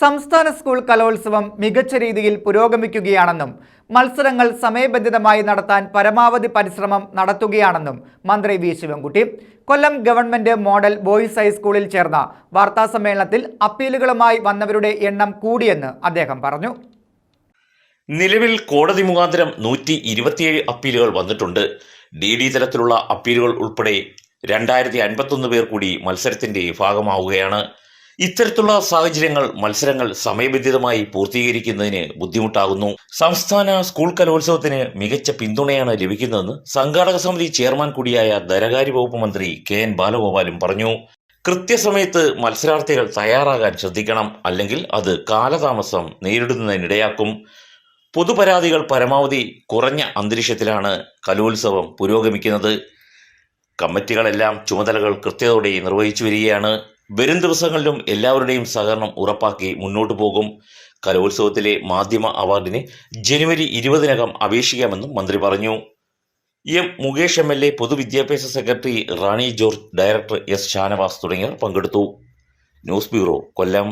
സംസ്ഥാന സ്കൂൾ കലോത്സവം മികച്ച രീതിയിൽ പുരോഗമിക്കുകയാണെന്നും മത്സരങ്ങൾ സമയബന്ധിതമായി നടത്താൻ പരമാവധി പരിശ്രമം നടത്തുകയാണെന്നും മന്ത്രി V Sivankutty. Kollam government model boys ഹൈസ്കൂളിൽ ചേർന്ന വാർത്താസമ്മേളനത്തിൽ അപ്പീലുകളുമായി വന്നവരുടെ എണ്ണം കൂടിയെന്ന് അദ്ദേഹം പറഞ്ഞു. നിലവിൽ കോടതി മുഖാന്തരം നൂറ്റി ഇരുപത്തിയേഴ് അപ്പീലുകൾ വന്നിട്ടുണ്ട്. ഡി ഡി തലത്തിലുള്ള അപ്പീലുകൾ ഉൾപ്പെടെ രണ്ടായിരത്തി അൻപത്തൊന്ന് പേർ കൂടി മത്സരത്തിന്റെ ഭാഗമാവുകയാണ്. ഇത്തരത്തിലുള്ള സാഹചര്യങ്ങൾ മത്സരങ്ങൾ സമയബന്ധിതമായി പൂർത്തീകരിക്കുന്നതിന് ബുദ്ധിമുട്ടാകുന്നു. സംസ്ഥാന സ്കൂൾ കലോത്സവത്തിന് മികച്ച പിന്തുണയാണ് ലഭിക്കുന്നതെന്ന് സംഘാടക സമിതി ചെയർമാൻ കൂടിയായ ധനകാര്യ വകുപ്പ് മന്ത്രി കെ എൻ ബാലഗോപാലും പറഞ്ഞു. കൃത്യസമയത്ത് മത്സരാർത്ഥികൾ തയ്യാറാകാൻ ശ്രദ്ധിക്കണം അല്ലെങ്കിൽ അത് കാലതാമസം നേരിടുന്നതിനിടയാക്കും. പൊതുപരാതികൾ പരമാവധി കുറഞ്ഞ അന്തരീക്ഷത്തിലാണ് കലോത്സവം പുരോഗമിക്കുന്നത്. കമ്മിറ്റികളെല്ലാം ചുമതലകൾ കൃത്യതയോടെ നിർവഹിച്ചു വരികയാണ്. വരും ദിവസങ്ങളിലും എല്ലാവരുടെയും സഹകരണം ഉറപ്പാക്കി മുന്നോട്ടു പോകും. കലോത്സവത്തിലെ മാധ്യമ അവാർഡിന് ജനുവരി ഇരുപതിനകം അപേക്ഷിക്കാമെന്നും മന്ത്രി പറഞ്ഞു. M Mukesh M L A പൊതുവിദ്യാഭ്യാസ secretary Rani George director S Shanavas തുടങ്ങിയവർ പങ്കെടുത്തു. News bureau Kollam.